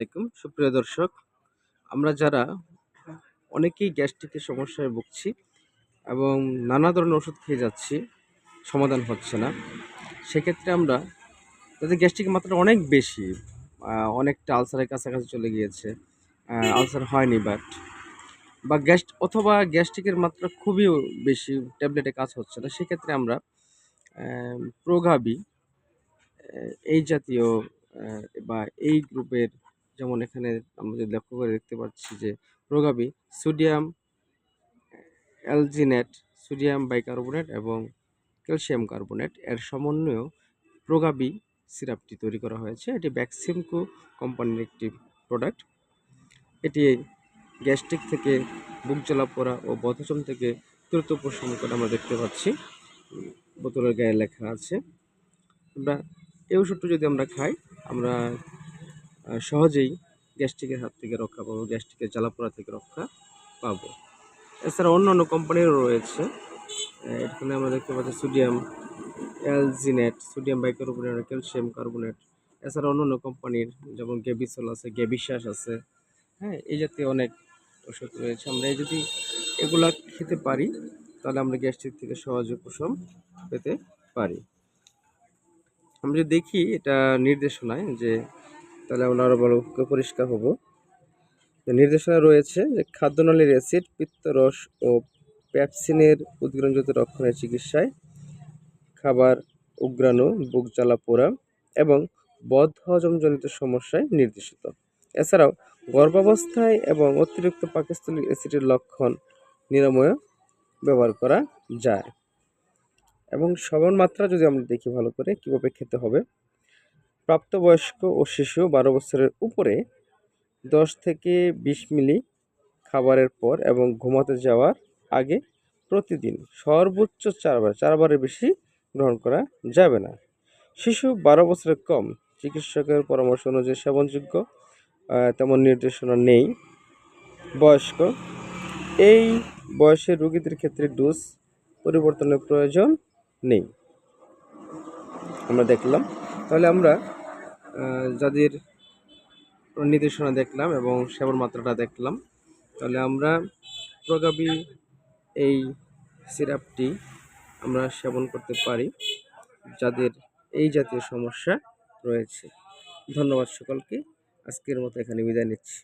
আলাইকুম। সুপ্রিয় দর্শক, আমরা যারা অনেকেই গ্যাস্ট্রিকের সমস্যায় ভুগছি এবং নানা ধরনের ওষুধ খেয়ে যাচ্ছি, সমাধান হচ্ছে না। সেক্ষেত্রে আমরা যাদের গ্যাস্ট্রিকের মাত্রা অনেক বেশি অনেকটা আলসারের কাছাকাছি চলে গিয়েছে আলসার হয়নি বাট বা গ্যাস অথবা গ্যাস্ট্রিকের মাত্রা খুবই বেশি, ট্যাবলেটে কাজ হচ্ছে না। সেক্ষেত্রে আমরা প্রোগাবি এই জাতীয় বা এই গ্রুপের যেমন এখানে আমরা যদি লক্ষ্য করে দেখতে পাচ্ছি যে প্রোগাবি সোডিয়াম অ্যালজিনেট, সোডিয়াম বাইকার্বনেট এবং ক্যালসিয়াম কার্বনেট এর সমন্বয়ে প্রোগাবি সিরাপটি তৈরি করা হয়েছে। এটি ভ্যাক্সিমকো কোম্পানির একটি প্রোডাক্ট। এটি গ্যাস্ট্রিক থেকে বুক জ্বালা পোড়া ও বদহজম থেকে দ্রুত উপশম করে আমরা দেখতে পাচ্ছি। বোতলের গায়ে লেখা আছে। আমরা এই ওষুধটা যদি আমরা খাই, আমরা সহজেই গ্যাস্ট্রিকের হাত থেকে রক্ষা পাবো, গ্যাস্ট্রিকের জ্বালাপোড়া থেকে রক্ষা পাবো। এছাড়া অন্য অন্য কোম্পানিরও রয়েছে। এখানে আমরা দেখতে পাচ্ছি sodium alginate, sodium bicarbonate, calcium carbonate. এছাড়া অন্য অন্য কোম্পানির যেমন গ্যাবিসল আছে গ্যাবিশ্বাস আছে। হ্যাঁ এই জাতীয় অনেক ওষুধ রয়েছে। আমরা যদি এগুলা খেতে পারি, তাহলে আমরা গ্যাস্ট্রিক থেকে সহজে উপশম পেতে পারি। আমরা দেখি এটা নির্দেশনায় যে তাহলে আমরা আরও ভালো করে পরিষ্কার হব। নির্দেশনা রয়েছে যে খাদ্যনালীর অ্যাসিড পিত্তরস ও প্যাপসিনের উদ্গ্রঞ্জিত রক্ষণের চিকিৎসায় খাবার, উগ্রাণু, বুক জ্বালা, পোড়া এবং বদহজমজনিত সমস্যায় নির্দেশিত। এছাড়াও গর্ভাবস্থায় এবং অতিরিক্ত পাকস্থলী অ্যাসিডের লক্ষণ নিরাময় ব্যবহার করা যায়। এবং সমান মাত্রা যদি আমরা দেখি ভালো করে, কীভাবে খেতে হবে প্রাপ্তবয়স্ক ও শিশু বারো বছরের উপরে দশ থেকে বিশ মিলি খাবারের পর এবং ঘুমাতে যাওয়ার আগে প্রতিদিন সর্বোচ্চ চারবার, চারবারের বেশি গ্রহণ করা যাবে না। শিশু বারো বছরের কম, চিকিৎসকের পরামর্শ অনুযায়ী সেবনযোগ্য তেমন নির্দেশনা নেই। বয়স্ক, এই বয়সের রোগীদের ক্ষেত্রে ডোজ পরিবর্তনের প্রয়োজন নেই। আমরা দেখলাম। তাহলে আমরা যাদের নির্দেশনা দেখলাম এবং সেবন মাত্রাটা দেখলাম, তাহলে আমরা প্রগাবি এই সিরাপটি আমরা সেবন করতে পারি, যাদের এই জাতীয় সমস্যা রয়েছে। ধন্যবাদ সকলকে। আজকের মতো এখানে বিদায় নিচ্ছি।